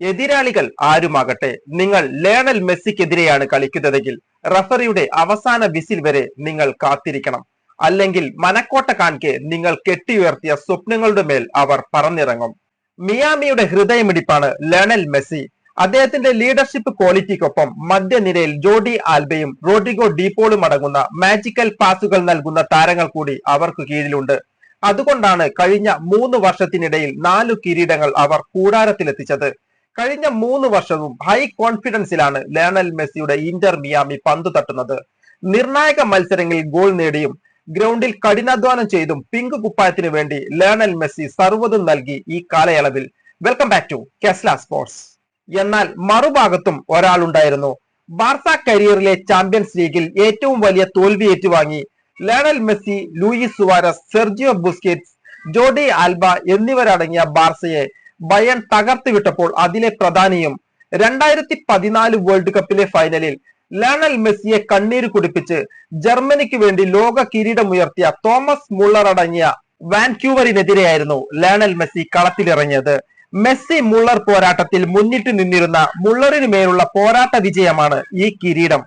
എതിരാളികൾ ആരുമാകട്ടെ? നിങ്ങൾ ലേണൽ മെസ്സിക്കെതിരെയാണ് കളിക്കുന്നതെങ്കിൽ റഫറിയുടെ അവസാന വിസിൽ വരെ നിങ്ങൾ കാത്തിരിക്കണം. അല്ലെങ്കിൽ മനക്കോട്ട കാണിക്കെ നിങ്ങൾ കെട്ടിയുയർത്തിയ സ്വപ്നങ്ങളുടെ മേൽ അവർ പറന്നിറങ്ങും. മിയാമിയുടെ ഹൃദയമിടിപ്പാണ് ലേണൽ മെസ്സി. അദ്ദേഹത്തിന്റെ ലീഡർഷിപ്പ് ക്വാളിറ്റിക്കൊപ്പം മധ്യനിരയിൽ ജോഡി ആൽബയും റോഡ്രിഗോ ഡീപോളും അടങ്ങുന്ന മാജിക്കൽ പാസുകൾ നൽകുന്ന താരങ്ങൾ കൂടി അവർക്ക് കീഴിലുണ്ട്. അതുകൊണ്ടാണ് കഴിഞ്ഞ മൂന്ന് വർഷത്തിനിടയിൽ നാലു കിരീടങ്ങൾ അവർ കൂടാരത്തിലെത്തിച്ചത്. കഴിഞ്ഞ മൂന്ന് വർഷവും ഹൈ കോൺഫിഡൻസിലാണ് ലേണൽ മെസ്സിയുടെ ഇന്റർ മിയാമി പന്തു തട്ടുന്നത്. നിർണായക മത്സരങ്ങളിൽ ഗോൾ നേടിയും ഗ്രൗണ്ടിൽ കഠിനാധ്വാനം ചെയ്തും പിങ്ക് കുപ്പായത്തിനു വേണ്ടി ലേണൽ മെസ്സി സർവതും നൽകി ഈ കാലയളവിൽ. Welcome back to Kesla sports എന്നാൽ മറുഭാഗത്തും ഒരാളുണ്ടായിരുന്നു. ബാർസ കരിയറിലെ ചാമ്പ്യൻസ് ലീഗിൽ ഏറ്റവും വലിയ തോൽവി ഏറ്റുവാങ്ങി Lionel Messi Luis Suarez Sergio Busquets Jordi Alba എന്നിവരടങ്ങിയ ബാർസയെ ബയൺ തകർത്ത് വിട്ടപ്പോൾ അതിലെ പ്രധാനിയും രണ്ടായിരത്തി പതിനാല് വേൾഡ് കപ്പിലെ ഫൈനലിൽ ലയണൽ മെസ്സിയെ കണ്ണീര് കുടിപ്പിച്ച് ജർമ്മനിക്ക് വേണ്ടി ലോക കിരീടമുയർത്തിയ തോമസ് മുള്ളർ അടങ്ങിയ വാൻക്യൂവറിനെതിരെയായിരുന്നു ലയണൽ മെസ്സി കളത്തിലിറങ്ങിയത്. മെസ്സി മുള്ളർ പോരാട്ടത്തിൽ മുന്നിട്ട് നിന്നിരുന്ന മുള്ളറിന് മേലുള്ള പോരാട്ട വിജയമാണ് ഈ കിരീടം.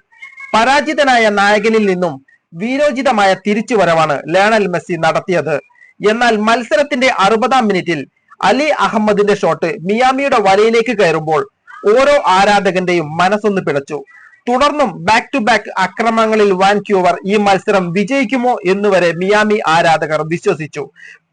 പരാജിതനായ നായകനിൽ നിന്നും വീരോചിതമായ തിരിച്ചുവരവാണ് ലയണൽ മെസ്സി നടത്തിയത്. എന്നാൽ മത്സരത്തിന്റെ അറുപതാം മിനിറ്റിൽ അലി അഹമ്മദിന്റെ ഷോട്ട് മിയാമിയുടെ വലയിലേക്ക് കയറുമ്പോൾ ഓരോ ആരാധകന്റെയും മനസ്സൊന്ന് പിടച്ചു. തുടർന്നും ബാക്ക് ടു ബാക്ക് അക്രമങ്ങളിൽ വാൻക്യൂവർ ഈ മത്സരം വിജയിക്കുമോ എന്നുവരെ മിയാമി ആരാധകർ വിശ്വസിച്ചു.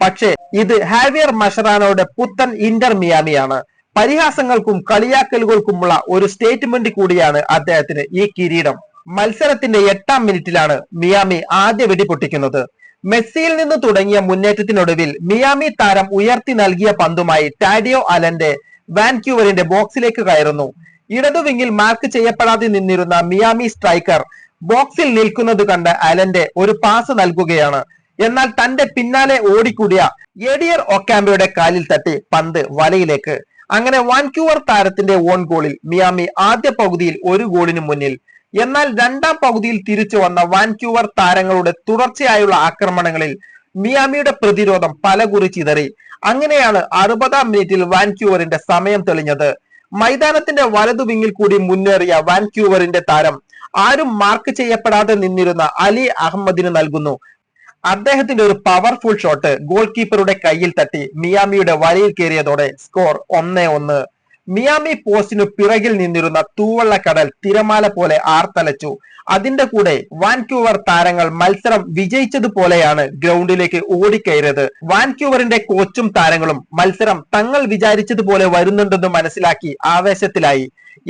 പക്ഷേ ഇത് ഹാവിയർ മഷറാനോയുടെ പുത്തൻ ഇന്റർ മിയാമിയാണ്. പരിഹാസങ്ങൾക്കും കളിയാക്കലുകൾക്കുമുള്ള ഒരു സ്റ്റേറ്റ്മെന്റ് കൂടിയാണ് അദ്ദേഹത്തിന് ഈ കിരീടം. മത്സരത്തിന്റെ എട്ടാം മിനിറ്റിലാണ് മിയാമി ആദ്യ വെടി പൊട്ടിക്കുന്നത്. മെസ്സിയിൽ നിന്ന് തുടങ്ങിയ മുന്നേറ്റത്തിനൊടുവിൽ മിയാമി താരം ഉയർത്തി നൽകിയ പന്തുമായി ടാഡിയോ അലന്റെ വാൻക്യൂവറിന്റെ ബോക്സിലേക്ക് കയറുന്നു. ഇടതു വിങ്ങിൽ മാർക്ക് ചെയ്യപ്പെടാതെ നിന്നിരുന്ന മിയാമി സ്ട്രൈക്കർ ബോക്സിൽ നിൽക്കുന്നത് കണ്ട് അലന്റെ ഒരു പാസ് നൽകുകയാണ്. എന്നാൽ തന്റെ പിന്നാലെ ഓടിക്കൂടിയ എഡിയർ ഒക്കാമ്പയുടെ കാലിൽ തട്ടി പന്ത് വലയിലേക്ക്. അങ്ങനെ വാൻക്യൂവർ താരത്തിന്റെ ഓൺ ഗോളിൽ മിയാമി ആദ്യ പകുതിയിൽ ഒരു ഗോളിന് മുന്നിൽ എന്നാൽ രണ്ടാം പകുതിയിൽ തിരിച്ചു വന്ന വാൻക്യൂവർ താരങ്ങളുടെ തുടർച്ചയായുള്ള ആക്രമണങ്ങളിൽ മിയാമിയുടെ പ്രതിരോധം പലകുറി ചിതറി. അങ്ങനെയാണ് അറുപതാം മിനിറ്റിൽ വാൻക്യൂവറിന്റെ സമയം തെളിഞ്ഞത്. മൈതാനത്തിന്റെ വലതു വിങ്ങിൽ കൂടി മുന്നേറിയ വാൻക്യൂവറിന്റെ താരം ആരും മാർക്ക് ചെയ്യപ്പെടാതെ നിന്നിരുന്ന അലി അഹമ്മദിന് നൽകുന്നു. അദ്ദേഹത്തിന്റെ ഒരു പവർഫുൾ ഷോട്ട് ഗോൾ കീപ്പറുടെ കയ്യിൽ തട്ടി മിയാമിയുടെ വലയിൽ കയറിയതോടെ സ്കോർ ഒന്നേ ഒന്ന്. മിയാമി പോസ്റ്റിനു പിറകിൽ നിന്നിരുന്ന തൂവള്ളക്കടൽ തിരമാല പോലെ ആർത്തലച്ചു. അതിന്റെ കൂടെ വാൻക്യൂവർ താരങ്ങൾ മത്സരം വിജയിച്ചതുപോലെയാണ് ഗ്രൗണ്ടിലേക്ക് ഓടിക്കയറിയത്. വാൻക്യൂവറിന്റെ കോച്ചും താരങ്ങളും മത്സരം തങ്ങൾ വിചാരിച്ചതുപോലെ വരുന്നുണ്ടെന്ന് മനസ്സിലാക്കി ആവേശത്തിലായി.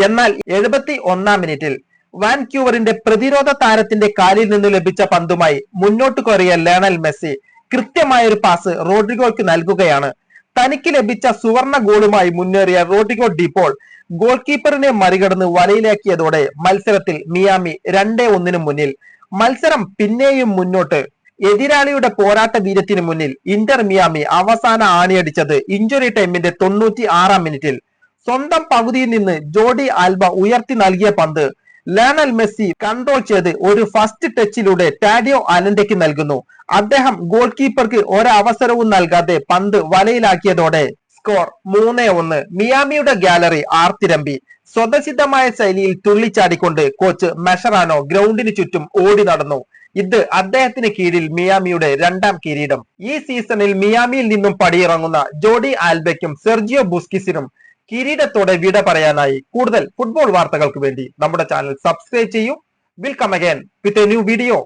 എന്നാൽ എഴുപത്തി ഒന്നാം മിനിറ്റിൽ വാൻക്യൂവറിന്റെ പ്രതിരോധ താരത്തിന്റെ കാലിൽ നിന്ന് ലഭിച്ച പന്തുമായി മുന്നോട്ട് കയറിയ ലയണൽ മെസ്സി കൃത്യമായ ഒരു പാസ് റോഡ്രിഗോയ്ക്ക് നൽകുകയാണ്. തനിക്ക് ലഭിച്ച സുവർണ ഗോളുമായി മുന്നേറിയ റോഡിഗോ ഡിപ്പോൾ ഗോൾ കീപ്പറിനെ മറികടന്ന് വലയിലാക്കിയതോടെ മത്സരത്തിൽ മിയാമി രണ്ടേ ഒന്നിനു മുന്നിൽ. മത്സരം പിന്നെയും മുന്നോട്ട്. എതിരാളിയുടെ പോരാട്ട വീര്യത്തിന് മുന്നിൽ ഇന്റർ മിയാമി അവസാന ആണിയടിച്ചത് ഇഞ്ചുറി ടൈമിന്റെ തൊണ്ണൂറ്റി ആറാം മിനിറ്റിൽ. സ്വന്തം പകുതിയിൽ നിന്ന് ജോഡി ആൽബ ഉയർത്തി നൽകിയ പന്ത് ലയണൽ മെസ്സി കൺട്രോൾ ചെയ്ത് ഒരു ഫസ്റ്റ് ടച്ചിലൂടെ ടാഡിയോ അനന്തയ്ക്ക് നൽകുന്നു. അദ്ദേഹം ഗോൾ കീപ്പർക്ക് ഒരവസരവും നൽകാതെ പന്ത് വലയിലാക്കിയതോടെ സ്കോർ മൂന്നേ ഒന്ന്. മിയാമിയുടെ ഗാലറി ആർത്തിരമ്പി. സ്വതസിദ്ധമായ ശൈലിയിൽ തുള്ളിച്ചാടിക്കൊണ്ട് കോച്ച് മെഷറാനോ ഗ്രൗണ്ടിന് ചുറ്റും ഓടി നടന്നു. ഇത് അദ്ദേഹത്തിന് കീഴിൽ മിയാമിയുടെ രണ്ടാം കിരീടം. ഈ സീസണിൽ മിയാമിയിൽ നിന്നും പടിയിറങ്ങുന്ന ജോഡി ആൽബയ്ക്കും സെർജിയോ ബുസ്കിസിനും കിരീടത്തോടെ വിട പറയാനായി കൂടുതൽ ഫുട്ബോൾ വാർത്തകൾക്ക് വേണ്ടി നമ്മുടെ ചാനൽ സബ്സ്ക്രൈബ് ചെയ്യൂ. Will come again with a new video